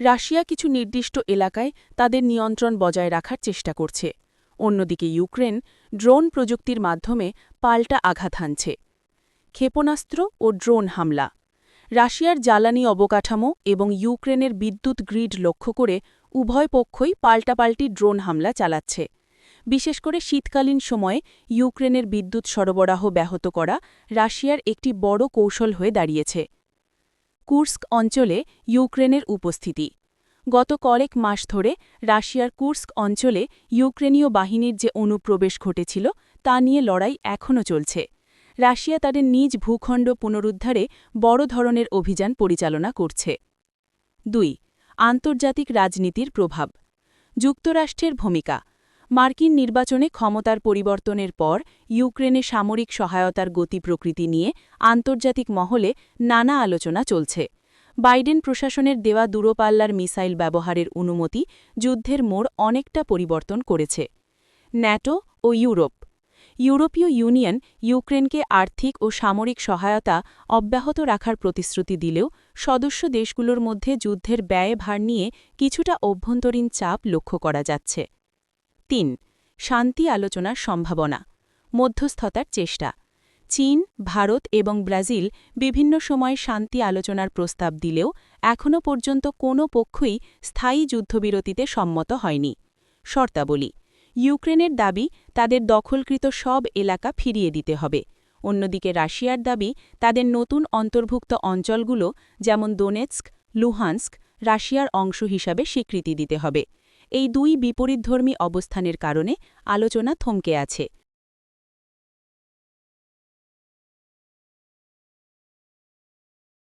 Russia কিছু নির্দিষ্ট এলাকায় তাদের নিয়ন্ত্রণ বজায় রাখার চেষ্টা করছে। অন্যদিকে ইউক্রেন ড্রোন প্রযুক্তির মাধ্যমে পাল্টা আঘাত হানছে। ক্ষেপণাস্ত্র ও ড্রোন হামলা। রাশিয়ার জ্বালানি অবকাঠামো এবং ইউক্রেনের বিদ্যুৎ গ্রিড লক্ষ্য করে উভয় পক্ষই পাল্টাপাল্টি ড্রোন হামলা চালাচ্ছে। বিশেষ করে শীতকালীন সময়ে ইউক্রেনের বিদ্যুৎ সরবরাহ ব্যাহত করা রাশিয়ার একটি বড় কৌশল হয়ে দাঁড়িয়েছে। কুর্স্ক অঞ্চলে ইউক্রেনের উপস্থিতি। গত কয়েক মাস ধরে রাশিয়ার কুর্স্ক অঞ্চলে ইউক্রেনীয় বাহিনীর যে অনুপ্রবেশ ঘটেছিল, তা নিয়ে লড়াই এখনও চলছে। রাশিয়া তাদের নিজ ভূখণ্ড পুনরুদ্ধারে বড় ধরনের অভিযান পরিচালনা করছে। দুই, আন্তর্জাতিক রাজনীতির প্রভাব। যুক্তরাষ্ট্রের ভূমিকা। মার্কিন নির্বাচনে ক্ষমতার পরিবর্তনের পর ইউক্রেনে সামরিক সহায়তার গতি প্রকৃতি নিয়ে আন্তর্জাতিক মহলে নানা আলোচনা চলছে। বাইডেন প্রশাসনের দেওয়া দূরপাল্লার মিসাইল ব্যবহারের অনুমতি যুদ্ধের মোড় অনেকটা পরিবর্তন করেছে। ন্যাটো ও ইউরোপ। ইউরোপীয় ইউনিয়ন ইউক্রেনকে আর্থিক ও সামরিক সহায়তা অব্যাহত রাখার প্রতিশ্রুতি দিলেও সদস্য দেশগুলোর মধ্যে যুদ্ধের ব্যয়ভার নিয়ে কিছুটা অভ্যন্তরীণ চাপ লক্ষ্য করা যাচ্ছে। তিন, শান্তি আলোচনার সম্ভাবনা, মধ্যস্থতার চেষ্টা। চীন, ভারত এবং ব্রাজিল বিভিন্ন সময় শান্তি আলোচনার প্রস্তাব দিলেও এখনও পর্যন্ত কোনো পক্ষই স্থায়ী যুদ্ধবিরতিতে সম্মত হয়নি। শর্তাবলী, ইউক্রেনের দাবি তাদের দখলকৃত সব এলাকা ফিরিয়ে দিতে হবে। অন্যদিকে রাশিয়ার দাবি তাদের নতুন অন্তর্ভুক্ত অঞ্চলগুলো যেমন দোনেৎস্ক, লুহান্স্ক, রাশিয়ার অংশ হিসাবে স্বীকৃতি দিতে হবে। এই দুই বিপরীতধর্মী অবস্থানের কারণে আলোচনা থমকে আছে।